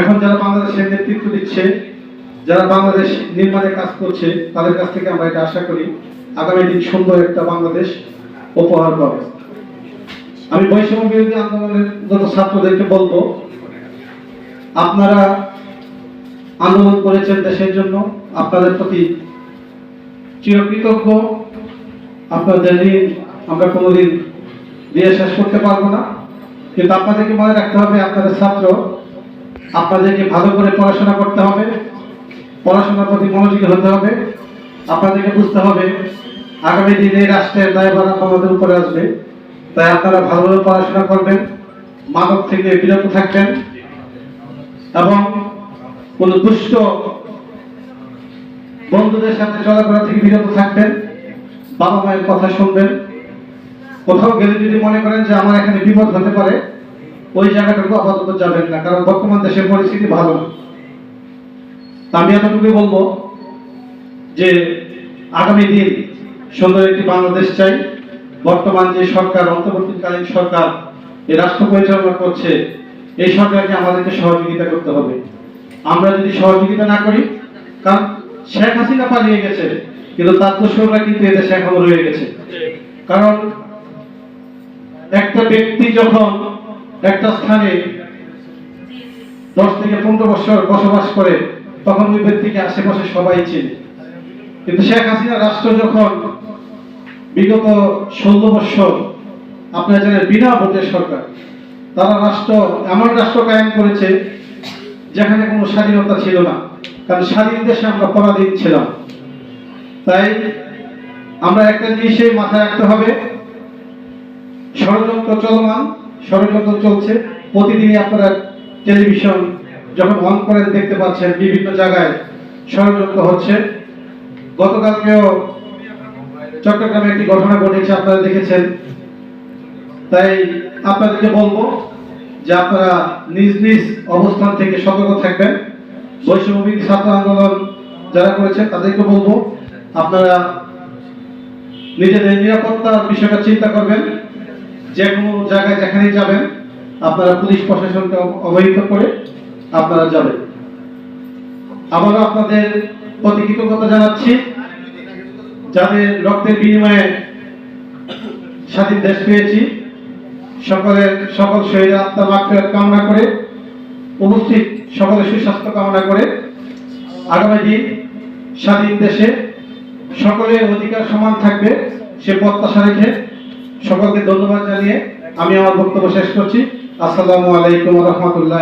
এখন যারা বাংলাদেশের নেতৃত্ব দিচ্ছে, যারা বাংলাদেশ নির্মাণে কাজ করছে, তাদের কাছ থেকে আমরা এটা আশা করি আগামী দিন সুন্দর একটা বাংলাদেশ উপহার পাবে। আমি বৈষম্য বিরোধী আন্দোলনের যত ছাত্রদেরকে বলব, আপনারা আন্দোলন করেছেন দেশের জন্য, আপনাদের প্রতি চিরকৃতজ্ঞ। আপনাদের ঋণ আমরা কোনোদিন দিয়ে শেষ করতে পারব না। কিন্তু আপনাদেরকে মনে রাখতে হবে, আপনাদের ছাত্র আপনাদেরকে ভালো করে পড়াশোনা করতে হবে, পড়াশোনার প্রতি মনোযোগী হতে হবে। আপনাদেরকে বুঝতে হবে, আগামী দিনে রাষ্ট্রের দায়ভার আপনাদের উপরে আসবে। তাই আপনারা ভালোভাবে পড়াশোনা করবেন মাদক থেকে বিরত থাকবেন এবং কোন দুষ্ট বন্ধুদের সাথে চলাফেরা থেকে বিরত থাকবেন বাবা মায়ের কথা শুনবেন। কোথাও গেলে যদি মনে করেন যে আমার এখানে বিপদ হতে পারে ওই জায়গাটুকু আপাতত যাবেন না, কারণ বর্তমান দেশের পরিস্থিতি ভালো না। আমি এতটুকুই বলব যে, আগামী দিন সুন্দর একটি বাংলাদেশ চাই। বর্তমান যে সরকার, অন্তর্বর্তীকালীন সরকার এই রাষ্ট্র পরিচালনা করছে, এই সরকারকে আমাদেরকে সহযোগিতা করতে হবে। আমরা যদি সহযোগিতা না করি, কারণ শেখ হাসিনা পালিয়ে গেছে, কিন্তু তার দোষরা কিন্তু এদেশে এখনও রয়ে গেছে। কারণ একটা ব্যক্তি যখন একটা স্থানে দশ থেকে পনেরো বছর বসবাস করে, তখন ওই ব্যক্তিকে আশেপাশে সবাই চেনে। কিন্তু শেখ হাসিনা রাষ্ট্র যখন বিগত ষোলো বছর আপনার জানেন বিনা ভোটের সরকার, তারা রাষ্ট্র, এমন রাষ্ট্র কায়েম করেছে যেখানে কোনো স্বাধীনতা ছিল না। কারণ স্বাধীন দেশে আমরা পরাধীন ছিলাম। তাই আমরা একটা জিনিসই মাথায় রাখতে হবে, ষড়যন্ত্র চলমান ষড়যন্ত্র চলছে। প্রতিদিনই আপনারা টেলিভিশন যখন অন করেন, দেখতে পাচ্ছেন বিভিন্ন জায়গায় ষড়যন্ত্র হচ্ছে। গতকালকেও চট্টগ্রামে একটি ঘটনা ঘটেছে, আপনারা দেখেছেন। তাই আপনাদেরকে বলব যে আপনারা নিজ নিজ অবস্থান থেকে সতর্ক থাকবেন। বৈষম্যবিধি ছাত্র আন্দোলন যারা করেছেন তাদেরকে বলব আপনারা নিজেদের নিরাপত্তার বিষয়টা চিন্তা করবেন। যে কোনো জায়গায় যেখানেই যাবেন, আপনারা পুলিশ প্রশাসনকে অবহিত করে আপনারা যাবেন। আবারও আপনাদের প্রতি কৃতজ্ঞতা জানাচ্ছি, যাদের রক্তের বিনিময়ে স্বাধীন দেশ পেয়েছি, সকলের, সকল শহীদ আত্মা মাফিয়াত কামনা করে, উপস্থিত সকলের সুস্বাস্থ্য কামনা করে, আগামী দিন স্বাধীন দেশে সকলের অধিকার সমান থাকবে, সে প্রত্যাশা রেখে সকলকে ধন্যবাদ জানিয়ে আমি আমার বক্তব্য শেষ করছি। আসসালামু আলাইকুম রহমতুল্লাহ